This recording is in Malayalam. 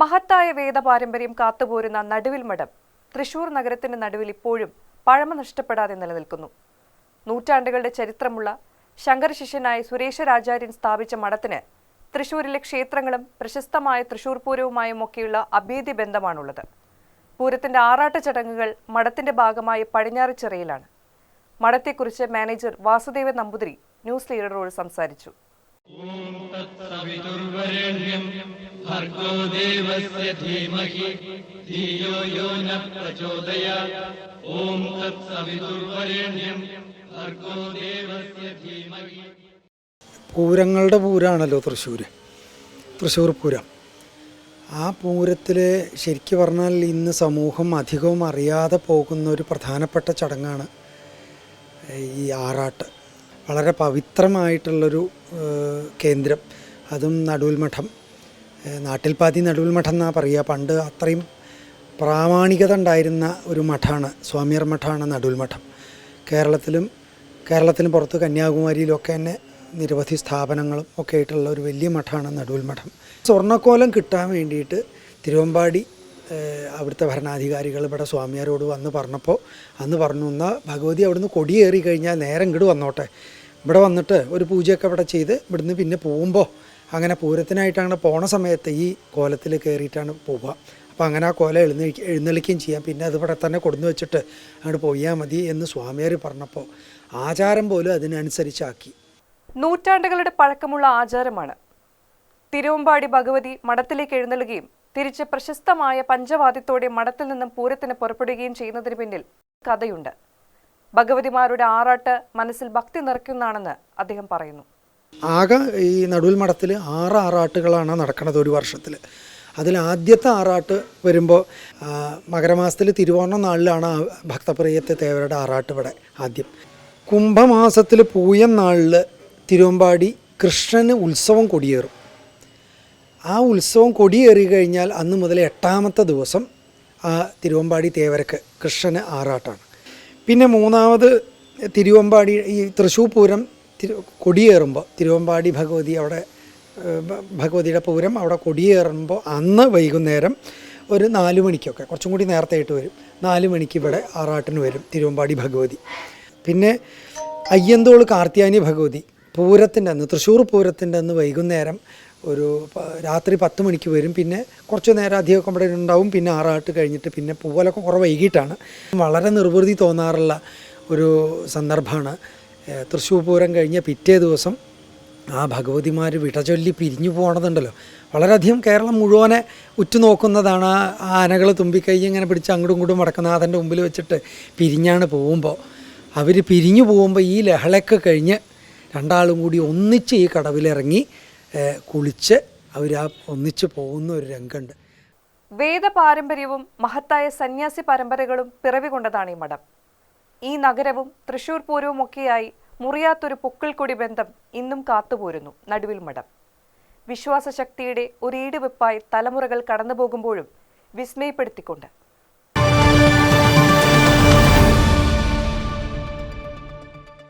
മഹത്തായ വേദപാരമ്പര്യം കാത്തുപോരുന്ന നടുവിൽ മഠം തൃശൂർ നഗരത്തിന്റെ നടുവിൽ ഇപ്പോഴും പഴമ നഷ്ടപ്പെടാതെ നിലനിൽക്കുന്നു. നൂറ്റാണ്ടുകളുടെ ചരിത്രമുള്ള ശങ്കരശിഷ്യനായ സുരേഷരാചാര്യൻ സ്ഥാപിച്ച മഠത്തിന് തൃശൂരിലെ ക്ഷേത്രങ്ങളും പ്രശസ്തമായ തൃശൂർ പൂരവുമായും ഒക്കെയുള്ള അഭേദ്യ ബന്ധമാണുള്ളത്. പൂരത്തിന്റെ ആറാട്ട ചടങ്ങുകൾ മഠത്തിന്റെ ഭാഗമായി പടിഞ്ഞാറിച്ചിറയിലാണ് മഠത്തെക്കുറിച്ച് മാനേജർ വാസുദേവൻ നമ്പൂതിരി ന്യൂസ് ലീഡറോട് സംസാരിച്ചു. भर्गो देवस्य धीमहि धियो यो न प्रचोदयात् ॐ तत्सवितुर्वरेण्यं भर्गो देवस्य धीमहि പൂരങ്ങളുടെ പൂരമാണല്ലോ തൃശ്ശൂർ തൃശ്ശൂർ പൂരം ആ പൂരത്തിൽ ശരിക്കും പറഞ്ഞാൽ ഇന്ന് സമൂഹം അധികവും അറിയാതെ പോകുന്ന ഒരു പ്രധാനപ്പെട്ട ചടങ്ങാണ് ഈ ആറാട്ട് വളരെ പവിത്രമായിട്ടുള്ളൊരു ഏഹ്, കേന്ദ്രം അതും നടുവിൽ മഠം ഏഹ്, നാട്ടിൽ പാതി നടുവിൽ മഠം എന്നാണ് പറയുക. പണ്ട് അത്രയും പ്രാമാണികത ഉണ്ടായിരുന്ന ഒരു മഠമാണ് സ്വാമിയർ മഠമാണ് നടുവിൽ മഠം. കേരളത്തിലും കേരളത്തിന് പുറത്ത് കന്യാകുമാരിയിലൊക്കെ തന്നെ നിരവധി സ്ഥാപനങ്ങളും ഒക്കെ ആയിട്ടുള്ള ഒരു വലിയ മഠമാണ് നടുവിൽ മഠം. സ്വർണക്കോലം കിട്ടാൻ വേണ്ടിയിട്ട് തിരുവമ്പാടി അവിടുത്തെ ഭരണാധികാരികൾ ഇവിടെ സ്വാമിയാരോട് വന്ന് പറഞ്ഞപ്പോൾ അന്ന് പറഞ്ഞു എന്നാൽ ഭഗവതി അവിടുന്ന് കൊടിയേറി കഴിഞ്ഞാൽ നേരം ഇങ്ങോട്ട് വന്നോട്ടെ. ഇവിടെ വന്നിട്ട് ഒരു പൂജയൊക്കെ ഇവിടെ ചെയ്ത് ഇവിടുന്ന് പിന്നെ പോകുമ്പോൾ അങ്ങനെ പൂരത്തിനായിട്ട് അങ്ങനെ പോണ സമയത്ത് ഈ കോലത്തിൽ കയറിയിട്ടാണ് പോവുക. അപ്പോൾ അങ്ങനെ ആ കോല എഴുന്നേൽക്ക എഴുന്നള്ളിക്കുകയും ചെയ്യാം. പിന്നെ അത് തന്നെ കൊടുന്നു വെച്ചിട്ട് അങ്ങോട്ട് പോയാൽ മതി എന്ന് സ്വാമിയാർ പറഞ്ഞപ്പോൾ ആചാരം പോലും അതിനനുസരിച്ചാക്കി. നൂറ്റാണ്ടുകളുടെ പഴക്കമുള്ള ആചാരമാണ്. തിരുവമ്പാടി ഭഗവതി മഠത്തിലേക്ക് എഴുന്നള്ളുകയും തിരിച്ച് പ്രശസ്തമായ പഞ്ചവാദ്യത്തോടെ മഠത്തിൽ നിന്നും പൂരത്തിന് പുറപ്പെടുകയും ചെയ്യുന്നതിന് പിന്നിൽ കഥയുണ്ട്. ഭഗവതിമാരുടെ ആറാട്ട് മനസ്സിൽ ഭക്തി നിറയ്ക്കുന്നതാണെന്ന് അദ്ദേഹം പറയുന്നു. ആകെ ഈ നടുവിൽ മഠത്തിൽ ആറ് ആറാട്ടുകളാണ് നടക്കുന്നത് ഒരു വർഷത്തിൽ. അതിൽ ആദ്യത്തെ ആറാട്ട് വരുമ്പോൾ മകരമാസത്തിൽ തിരുവോണം നാളിലാണ് ഭക്തപ്രിയത്തെ തേവരുടെ ആറാട്ട് ഇവിടെ ആദ്യം. കുംഭമാസത്തിൽ പൂയം നാളിൽ തിരുവമ്പാടി കൃഷ്ണന് ഉത്സവം കൊടിയേറും. ആ ഉത്സവം കൊടിയേറി കഴിഞ്ഞാൽ അന്ന് മുതൽ എട്ടാമത്തെ ദിവസം ആ തിരുവമ്പാടി തേവരക്ക് കൃഷ്ണന് ആറാട്ടാണ്. പിന്നെ മൂന്നാമത് തിരുവമ്പാടി ഈ തൃശ്ശൂർ പൂരം തിരു കൊടിയേറുമ്പോൾ തിരുവമ്പാടി ഭഗവതി അവിടെ ഭഗവതിയുടെ പൂരം അവിടെ കൊടിയേറുമ്പോൾ അന്ന് വൈകുന്നേരം ഒരു നാല് മണിക്കൊക്കെ കുറച്ചും കൂടി നേരത്തെ ആയിട്ട് വരും. നാല് മണിക്ക് ഇവിടെ ആറാട്ടിന് വരും തിരുവമ്പാടി ഭഗവതി. പിന്നെ അയ്യന്തോൾ കാർത്തിയാനി ഭഗവതി പൂരത്തിന്റെ അന്ന് തൃശ്ശൂർ പൂരത്തിന്റെ അന്ന് വൈകുന്നേരം ഒരു രാത്രി പത്ത് മണിക്ക് വരും. പിന്നെ കുറച്ച് നേരം അധികമൊക്കെ ഇവിടെ ഉണ്ടാവും. പിന്നെ ആറാട്ട് കഴിഞ്ഞിട്ട് പിന്നെ പൂവലൊക്കെ കുറേ വൈകിട്ടാണ്. വളരെ നിർവൃതി തോന്നാറുള്ള ഒരു സന്ദർഭമാണ് തൃശ്ശൂർ പൂരം കഴിഞ്ഞ പിറ്റേ ദിവസം ആ ഭഗവതിമാർ വിടചൊല്ലി പിരിഞ്ഞു പോകണതുണ്ടല്ലോ വളരെയധികം കേരളം മുഴുവനെ ഉറ്റുനോക്കുന്നതാണ് ആ ആനകൾ തുമ്പിക്കൈ ഇങ്ങനെ പിടിച്ച് അങ്ങോട്ടും ഇങ്ങോട്ടും വടക്കനാഥന്റെ മുമ്പിൽ വെച്ചിട്ട് പിരിഞ്ഞാണ് പോകുമ്പോൾ അവർ പിരിഞ്ഞു പോകുമ്പോൾ ഈ ലഹളയൊക്കെ കഴിഞ്ഞ് രണ്ടാളും കൂടി ഒന്നിച്ച് ഈ കടവിലിറങ്ങി കുളിച്ച് അവർ ആ ഒന്നിച്ച് പോകുന്ന ഒരു രംഗമുണ്ട്. വേദ പാരമ്പര്യവും മഹത്തായ സന്യാസി പരമ്പരകളും പിറവികൊണ്ടതാണ് ഈ മഠം. ഈ നഗരവും തൃശൂർ പൂരവും ഒക്കെയായി മുറിയാത്തൊരു പൊക്കിൾക്കൊടി ബന്ധം ഇന്നും കാത്തുപോരുന്നു നടുവിൽ മഠം. വിശ്വാസശക്തിയുടെ ഒരു ഈടുവെപ്പായി തലമുറകൾ കടന്നുപോകുമ്പോഴും വിസ്മയപ്പെടുത്തിക്കൊണ്ട്